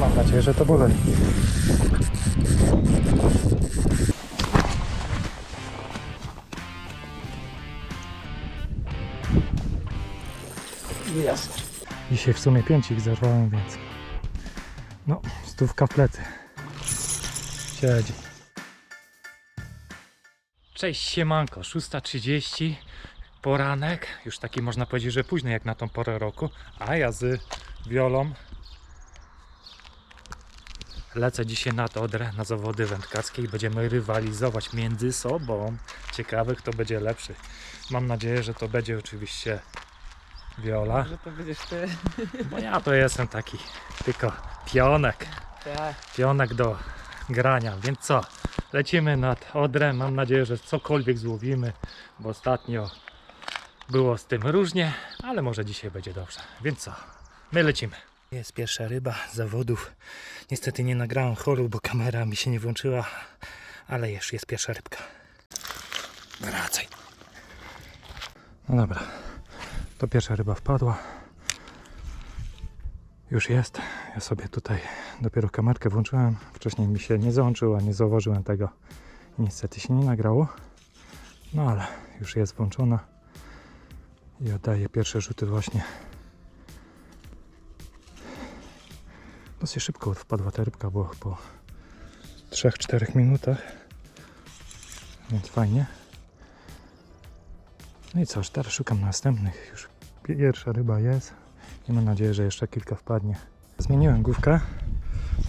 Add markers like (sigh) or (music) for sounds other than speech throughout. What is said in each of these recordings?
Mam nadzieję, że to bolej. Jest. Dzisiaj w sumie pięć ich zerwałem, więc no, stówka w plecy. Siedzi. Cześć siemanko, 6.30, poranek, już taki można powiedzieć, że późny jak na tą porę roku, a ja z Wiolą lecę dzisiaj nad Odrę, na zawody wędkarskie i będziemy rywalizować między sobą. Ciekawy kto będzie lepszy. Mam nadzieję, że to będzie oczywiście Wiola, Że to będziesz ty. bo ja to jestem taki tylko pionek. Tak. pionek do grania. Więc co? Lecimy nad Odrę. Mam nadzieję, że cokolwiek złowimy, bo ostatnio było z tym różnie, ale może dzisiaj będzie dobrze. Więc co? My lecimy. Jest pierwsza ryba zawodów. Niestety nie nagrałem choru, bo kamera mi się nie włączyła, ale już jest pierwsza rybka. Wracaj. No dobra. To pierwsza ryba wpadła. Już jest. Ja sobie tutaj dopiero kamerkę włączyłem. Wcześniej mi się nie załączyła, nie zauważyłem tego. Niestety się nie nagrało. No ale już jest włączona. I oddaję pierwsze rzuty właśnie. Dosyć szybko wpadła ta rybka, bo po 3-4 minutach. Więc fajnie. No i cóż, teraz szukam następnych. Już pierwsza ryba jest. I mam nadzieję, że jeszcze kilka wpadnie. Zmieniłem główkę.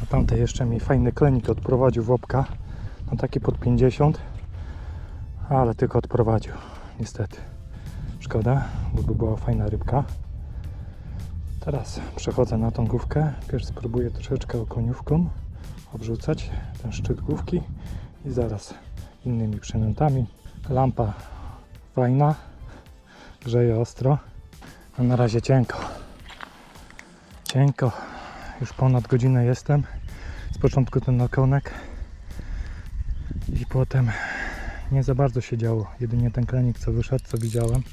A tamte jeszcze mi fajny klenik odprowadził w opka. No taki pod 50. Ale tylko odprowadził. Niestety. Szkoda, bo by była fajna rybka. Teraz przechodzę na tą główkę. Pierw spróbuję troszeczkę okoniówką obrzucać ten szczyt główki i zaraz innymi przynętami. Lampa fajna, grzeje ostro, a na razie cienko. Cienko, już ponad godzinę jestem. Z początku ten okonek i potem nie za bardzo się działo. Jedynie ten klenik co wyszedł, co widziałem.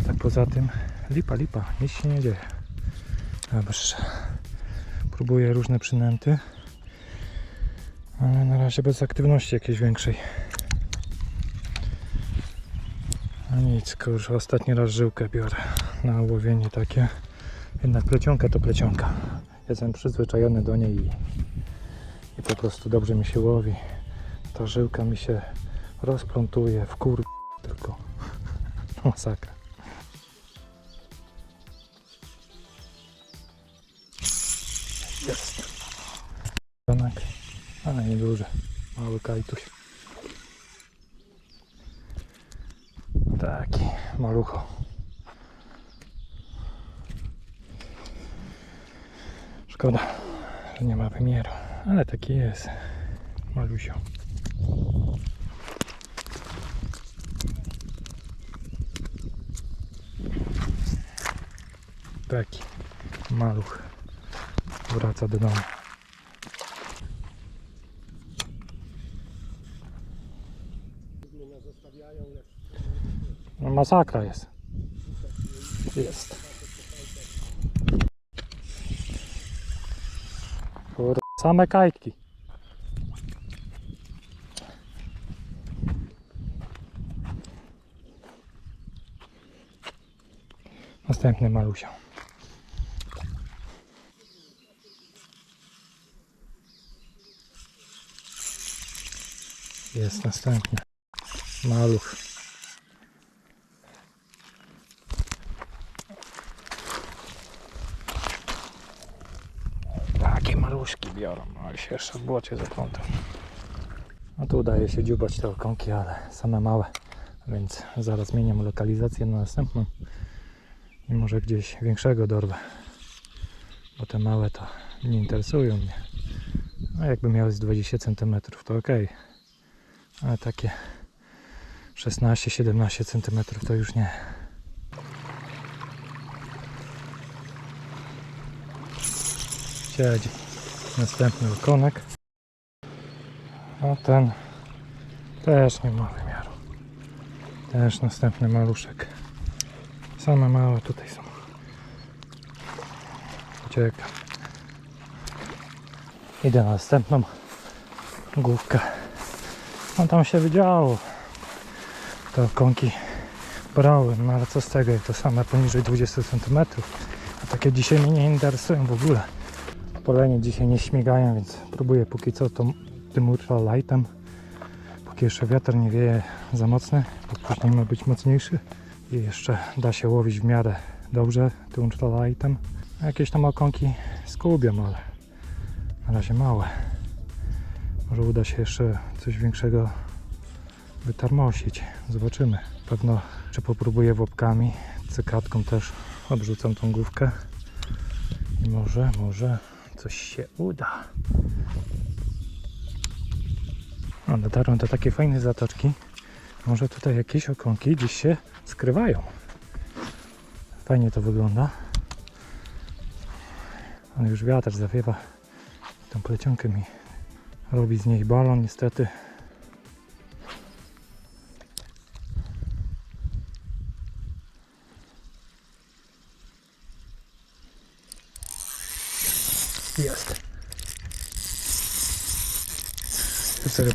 A tak poza tym lipa, lipa, nic się nie dzieje. Dobrze. Próbuję różne przynęty. Ale na razie bez aktywności jakiejś większej. A nic, kurczę, ostatni raz żyłkę biorę na łowienie takie. Jednak plecionka to plecionka. Jestem przyzwyczajony do niej i, i po prostu dobrze mi się łowi. Ta żyłka mi się rozplątuje w kur... tylko (laughs) masakra. Nieduży. Mały kajtuś. Taki malucho. Szkoda, że nie ma wymiaru, ale taki jest. Malusio. Taki maluch wraca do domu. Masakra jest. Jest. Kurde, same kajtki. Następny malusia. Jest następny. Maluch. Takie maluszki się jeszcze w błocie zaplątą. No tu udaje się dziubać te okonki, ale same małe. Więc zaraz zmieniam lokalizację na następną. I może gdzieś większego dorwę. Bo te małe to nie interesują mnie. A jakby miały z 20 cm to ok. Ale takie 16-17 cm to już nie. Siedzi. Następny okonek. A ten też nie ma wymiaru. Też następny maluszek. Same małe tutaj są. uciekam. Idę na następną główkę. No tam się wydziało. To konki brałem, no ale co z tego, to same poniżej 20 cm. A takie dzisiaj mnie nie interesują w ogóle. Polenie dzisiaj nie śmigają, więc próbuję póki co tą, tym ultralightem. Póki jeszcze wiatr nie wieje za mocny, bo później ma być mocniejszy. I jeszcze da się łowić w miarę dobrze tym ultralightem. Jakieś tam okonki skubią, ale na razie małe. Może uda się jeszcze coś większego wytarmosić. Zobaczymy. Pewno, czy popróbuję łopkami. Cykatką też odrzucam tą główkę. I może, może coś się uda. O, dotarłem do takiej fajnej zatoczki. Może tutaj jakieś okonki gdzieś się skrywają. Fajnie to wygląda. Ale już wiatr zawiewa. Tą plecionkę mi robi z niej balon niestety. Jest. Sobie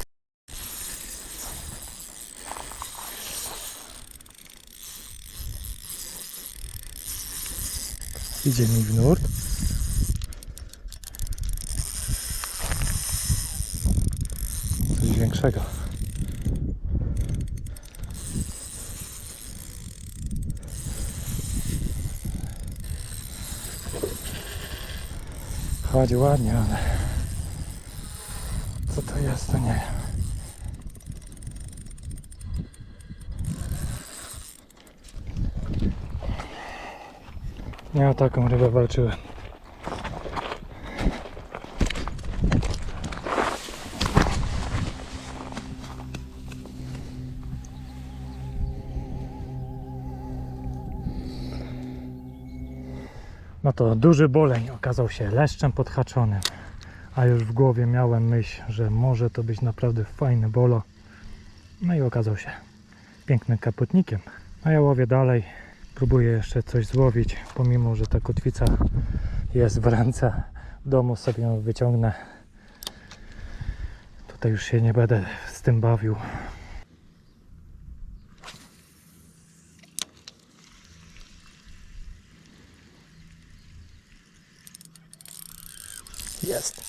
Idzie mi w nurt. Coś większego. Chodzi ładnie, ale co to jest, to nie wiem. Nie o taką rybę walczyłem. To duży boleń okazał się leszczem podhaczonym. A już w głowie miałem myśl, że może to być naprawdę fajny bolo. No i okazał się pięknym kapotnikiem. A ja łowię dalej. Próbuję jeszcze coś złowić, pomimo że ta kotwica jest w ręce. W domu sobie ją wyciągnę. Tutaj już się nie będę z tym bawił. Jest.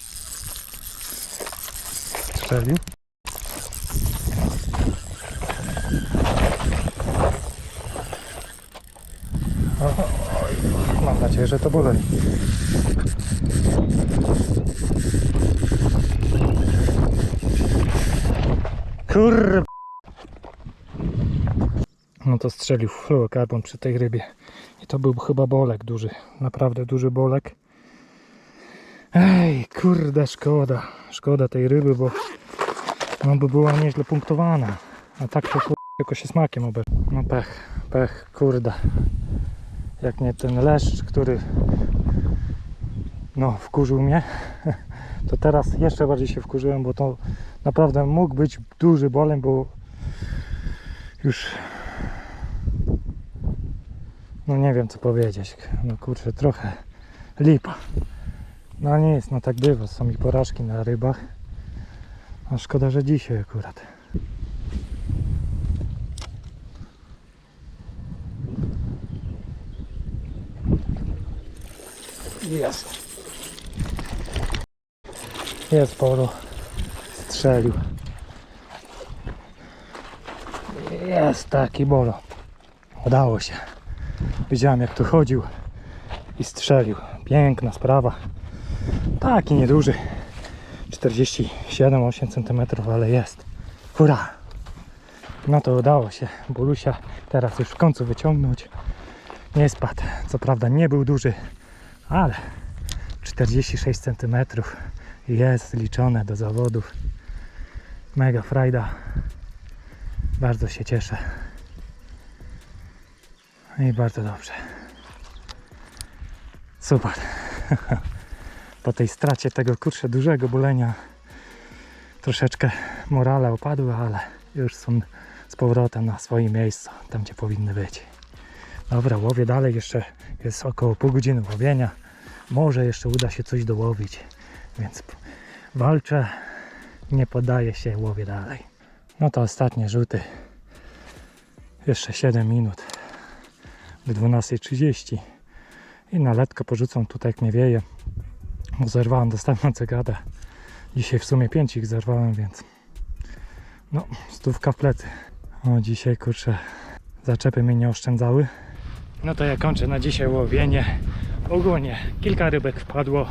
Strzelił. Oj, mam nadzieję, że to bolej. Kur... No to strzelił fluorokarbon przy tej rybie. I to był chyba bolek duży. Naprawdę duży bolek. Ej, kurde, szkoda. Szkoda tej ryby, bo no by była nieźle punktowana. A tak to tylko się smakiem ober. No pech, pech, kurde. Jak nie ten leszcz, który no wkurzył mnie, (laughs) to teraz jeszcze bardziej się wkurzyłem, bo to naprawdę mógł być duży bolem, bo już no nie wiem co powiedzieć. No kurczę, trochę lipa. No nic, no tak bywa, są mi porażki na rybach. A szkoda, że dzisiaj akurat. Jest. Jest polo. Strzelił. Jest taki bolo. Udało się. Widziałem jak tu chodził i strzelił. Piękna sprawa. Taki nieduży. 47-8 cm, ale jest. Hurra! No to udało się Bolusia teraz już w końcu wyciągnąć. Nie spadł. Co prawda nie był duży, ale 46 cm jest liczone do zawodów. Mega frajda. Bardzo się cieszę. I bardzo dobrze. Super. (laughs) Po tej stracie tego kurczę dużego bolenia troszeczkę morale opadły, ale już są z powrotem na swoim miejscu, tam gdzie powinny być. Dobra, łowię dalej, jeszcze jest około pół godziny łowienia. Może jeszcze uda się coś dołowić, więc walczę, nie poddaję się, łowię dalej. No to ostatnie rzuty. Jeszcze 7 minut do 12.30 i na letko porzucą tutaj jak mnie wieje. Zerwałem dostępną cegadę. Dzisiaj w sumie 5 ich zerwałem, więc no, stówka w plecy. O, dzisiaj kurczę, zaczepy mnie nie oszczędzały. No to ja kończę na dzisiaj łowienie. Ogólnie kilka rybek wpadło,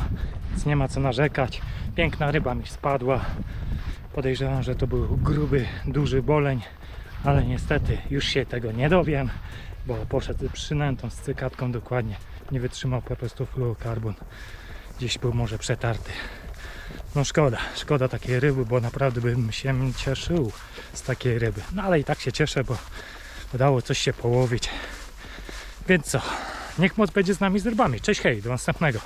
więc nie ma co narzekać. Piękna ryba mi spadła. Podejrzewam, że to był gruby, duży boleń, ale niestety już się tego nie dowiem, bo poszedł przynętą, z cykatką dokładnie. Nie wytrzymał po prostu fluorokarbon. Gdzieś był może przetarty. No szkoda, szkoda takiej ryby, bo naprawdę bym się cieszył z takiej ryby. No ale i tak się cieszę, bo udało coś się połowić. Więc co, niech moc będzie z nami z rybami. Cześć, hej, do następnego.